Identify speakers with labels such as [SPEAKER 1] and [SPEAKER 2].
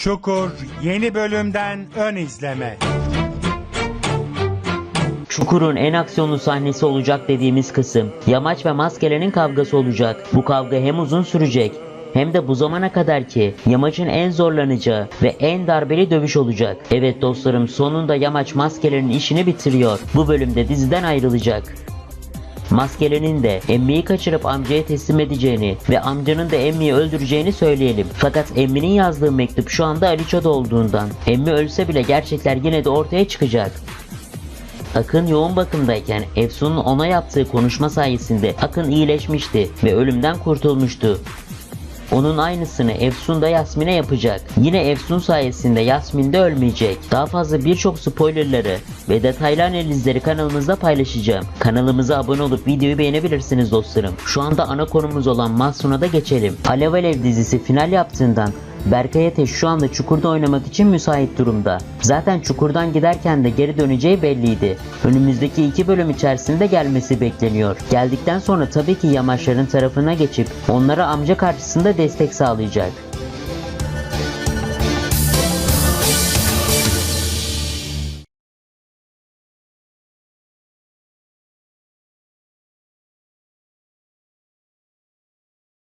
[SPEAKER 1] Çukur yeni bölümden ön izleme.
[SPEAKER 2] Çukur'un en aksiyonlu sahnesi olacak dediğimiz kısım. Yamaç ve maskelerin kavgası olacak. Bu kavga hem uzun sürecek hem de bu zamana kadar ki Yamaç'ın en zorlanacağı ve en darbeli dövüş olacak. Evet dostlarım sonunda Yamaç maskelerin işini bitiriyor. Bu bölümde diziden ayrılacak. Maskelenin de Emmi'yi kaçırıp amcaya teslim edeceğini ve amcanın da Emmi'yi öldüreceğini söyleyelim. Fakat Emmi'nin yazdığı mektup şu anda Aliço'da olduğundan Emmi ölse bile gerçekler yine de ortaya çıkacak. Akın yoğun bakımdayken Efsun'un ona yaptığı konuşma sayesinde Akın iyileşmişti ve ölümden kurtulmuştu. Onun aynısını Efsun da Yasmin'e yapacak. Yine Efsun sayesinde Yasmin de ölmeyecek. Daha fazla birçok spoilerları ve detaylı analizleri kanalımızda paylaşacağım. Kanalımıza abone olup videoyu beğenebilirsiniz dostlarım. Şu anda ana konumuz olan Mahsun'a da geçelim. Alev Alev dizisi final yaptığından Berkay Ateş şu anda Çukur'da oynamak için müsait durumda. Zaten Çukur'dan giderken de geri döneceği belliydi. Önümüzdeki iki bölüm içerisinde gelmesi bekleniyor. Geldikten sonra tabii ki Yamaçların tarafına geçip onlara amca karşısında destek sağlayacak.